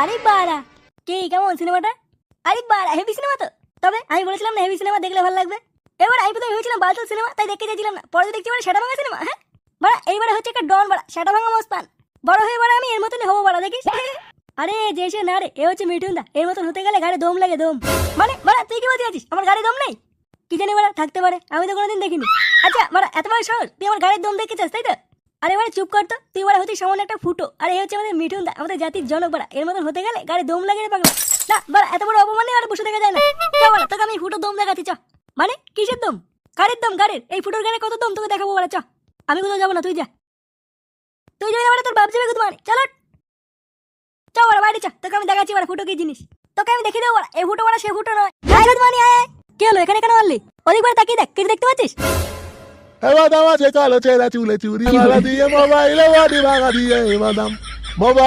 আরে বাড়া। কে, কেমন সিনেমাটা? আরে বাড়া হেভি সিনেমা তো। তবে আমি বলেছিলাম না হেভি সিনেমা দেখলে ভালো লাগবে। এবার আমি প্রথমে ভেবেছিলাম বালতাল সিনেমা তাই দেখতে চাইছিলাম না। পরে দেখছি বাড়া সেটা সিনেমা হ্যাঁ? বাড়া, এইবারে হচ্ছে একটা ডন বাড়া সেটা ভাঙা মস্তান বড় হয়ে বাড়া, আমি এর মতনই হব বাড়া, দেখিস? আরে, যে সে না রে, এ হচ্ছে মিঠুন দা এর মতন হতে গেলে গাড়ি দম লাগে, দম। মানে বাড়া, তুই কি বলতে আছিস আমার গাড়ি দম নেই? কি জানি বাড়া, থাকতে পারে। আমি তো কোনোদিন দেখিনি। আচ্ছা বাড়া, এত বড় সাহস তুই আমার গাড়ির দম দেখেছিস তাই তো? আরে বাড়া চুপ কর তো। তুই বাড়া হচ্ছে সামান্য একটা ফুটো। আর এই হচ্ছে আমাদের মিঠুন দা, আমাদের জাতির জনক বাড়া। এর মতন হতে গেলে গাড়ি দম লাগে রে না, বাড়া, এত বড় অপমানে আর বসে দেখা যায় না। চ বাড়া, তোকে আমি ফুটো দম দেখাচ্ছি, চ। মানে কিসের দম? গাড়ির দম, গাড়ির? এই ফুটোর গাড়ি কত দম তোকে দেখাবো বাড়া, চ। আমি কোথাও যাব না, তুই যা। তুই যাবি না তোর বাপ যাবে কোথাও মানে চলো। চ বাড়া, বাইরে চ। তোকে আমি দেখাচ্ছি বাড়া ফুটো কি জিনিস। তোকে আমি দেখিয়ে দেবো বাড়া এই ফুটো বাড়া সে ফুটো নয়। কি হলো, এখানে কেন মারলি অনেকবার বাড়া তাকিয়ে দেখ কিছু দেখতে পাচ্ছিস? এবার দাম আছে কালো চেহারা চুলে চুরি মালা দিয়ে মোবাইলে ভাঙা দিয়ে এবার মোবাইল